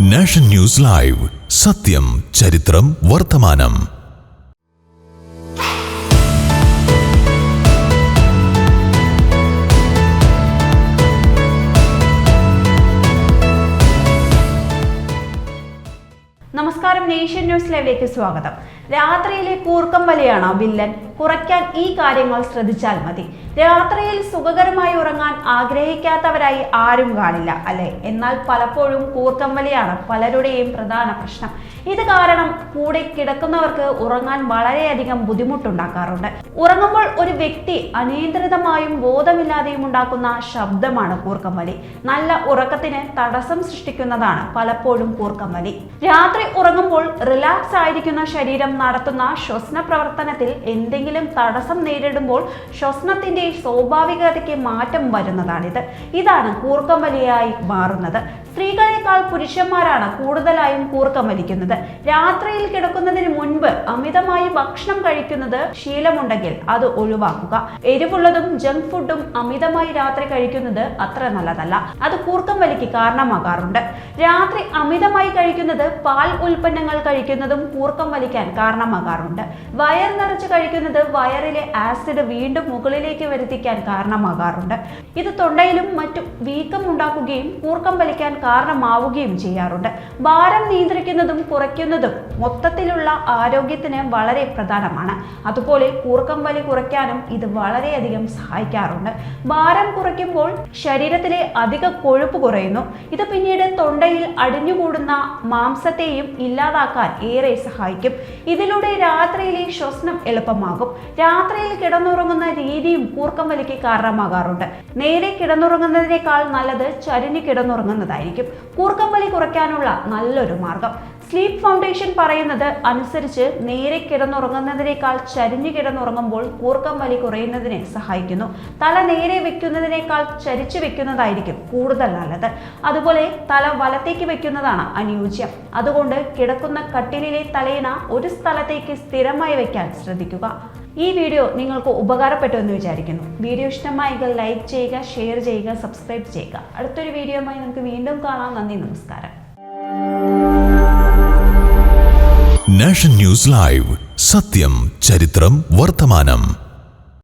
Nation news live. സത്യം ചരിത്രം വർത്തമാനം. നമസ്കാരം നേഷ്യൻ ന്യൂസ് ലൈവിലേക്ക് സ്വാഗതം. രാത്രിയിലെ കൂർക്കം വലയാണ് വില്ലൻ. കുറയ്ക്കാൻ ഈ കാര്യങ്ങൾ ശ്രദ്ധിച്ചാൽ മതി. രാത്രിയിൽ സുഖകരമായി ഉറങ്ങാൻ ആഗ്രഹിക്കാത്തവരായി ആരും കാണില്ല അല്ലെ? എന്നാൽ പലപ്പോഴും കൂർക്കം വലിയാണ് പലരുടെയും പ്രധാന പ്രശ്നം. ഇത് കാരണം കൂടെ കിടക്കുന്നവർക്ക് ഉറങ്ങാൻ വളരെയധികം ബുദ്ധിമുട്ടുണ്ടാക്കാറുണ്ട്. ഉറങ്ങുമ്പോൾ ഒരു വ്യക്തി അനിയന്ത്രിതമായും ബോധമില്ലാതെയും ഉണ്ടാക്കുന്ന ശബ്ദമാണ് കൂർക്കം വലി. നല്ല ഉറക്കത്തിന് തടസ്സം സൃഷ്ടിക്കുന്നതാണ് പലപ്പോഴും കൂർക്കം വലി. രാത്രി ഉറങ്ങുമ്പോൾ റിലാക്സ് ആയിരിക്കുന്ന ശരീരം നടത്തുന്ന ശ്വസന പ്രവർത്തനത്തിൽ എന്തെങ്കിലും തടസ്സം നേരിടുമ്പോൾ ശ്വസനത്തിന്റെ സ്വാഭാവികതയ്ക്ക് മാറ്റം വരുന്നതാണിത്. ഇതാണ് കൂർക്കം വലിയായി മാറുന്നത്. സ്ത്രീകളെക്കാൾ പുരുഷന്മാരാണ് കൂടുതലായും കൂർക്കം വലിക്കുന്നത് രാത്രിയിൽ കിടക്കുന്നതിന് മുൻപ് അമിതമായി ഭക്ഷണം കഴിക്കുന്നത് ശീലമുണ്ടെങ്കിൽ അത് ഒഴിവാക്കുക. എരിവുള്ളതും ജങ്ക് ഫുഡും അമിതമായി രാത്രി കഴിക്കുന്നത് അത്ര നല്ലതല്ല. അത് കൂർക്കം വലിക്ക് കാരണമാകാറുണ്ട്. രാത്രി അമിതമായി കഴിക്കുന്നത് പാൽ ഉൽപ്പന്നങ്ങൾ കഴിക്കുന്നതും കൂർക്കം വലിക്കാൻ കാരണമാകാറുണ്ട്. വയർ നിറച്ച് കഴിക്കുന്നത് വയറിലെ ആസിഡ് വീണ്ടും മുകളിലേക്ക് വരുത്തിക്കാൻ കാരണമാകാറുണ്ട്. ഇത് തൊണ്ടയിലും മറ്റും വീക്കം ഉണ്ടാക്കുകയും കൂർക്കം വലിക്കാൻ കാരണമാവുകയും ചെയ്യാറുണ്ട്. ഭാരം നിയന്ത്രിക്കുന്നതും കുറയ്ക്കുന്നതും മൊത്തത്തിലുള്ള ആരോഗ്യത്തിന് വളരെ പ്രധാനമാണ്. അതുപോലെ കൂർക്കം വലി കുറയ്ക്കാനും ഇത് വളരെയധികം സഹായിക്കാറുണ്ട്. ഭാരം കുറയ്ക്കുമ്പോൾ ശരീരത്തിലെ അധിക കൊഴുപ്പ് കുറയുന്നു. ഇത് പിന്നീട് തൊണ്ടയിൽ അടിഞ്ഞുകൂടുന്ന മാംസത്തെയും ഇല്ലാതാക്കാൻ ഏറെ സഹായിക്കും. ഇതിലൂടെ രാത്രിയിലെ ശ്വസനം എളുപ്പമാകും. രാത്രിയിൽ കിടന്നുറങ്ങുന്ന രീതിയും കൂർക്കം വലിക്ക് കാരണമാകാറുണ്ട്. നേരെ കിടന്നുറങ്ങുന്നതിനേക്കാൾ നല്ലത് ചരിഞ്ഞു കിടന്നുറങ്ങുന്നതായിരിക്കും. കൂർക്കം വലി കുറയ്ക്കാനുള്ള നല്ലൊരു മാർഗം. സ്ലീപ്പ് ഫൗണ്ടേഷൻ പറയുന്നത് അനുസരിച്ച് നേരെ കിടന്നുറങ്ങുന്നതിനേക്കാൾ ചരിഞ്ഞു കിടന്നുറങ്ങുമ്പോൾ കൂർക്കം വലി കുറയുന്നതിനെ സഹായിക്കുന്നു. തല നേരെ വെക്കുന്നതിനേക്കാൾ ചരിച്ചു വെക്കുന്നതായിരിക്കും കൂടുതൽ നല്ലത്. അതുപോലെ തല വലത്തേക്ക് വെക്കുന്നതാണ് അനുയോജ്യം. അതുകൊണ്ട് കിടക്കുന്ന കട്ടിലിലെ തലയിണ ഒരു സ്ഥലത്തേക്ക് സ്ഥിരമായി വെക്കാൻ ശ്രദ്ധിക്കുക. ഈ വീഡിയോ നിങ്ങൾക്ക് ഉപകാരപ്പെട്ടു എന്ന് വിചാരിക്കുന്നു. വീഡിയോ ഇഷ്ടമായെങ്കിൽ ലൈക്ക് ചെയ്യുക ഷെയർ ചെയ്യുക സബ്സ്ക്രൈബ് ചെയ്യുക. അടുത്തൊരു വീഡിയോയുമായി നമുക്ക് വീണ്ടും കാണാം. നന്ദി നമസ്കാരം. Nation news live. സത്യം ചരിത്രം വർത്തമാനം.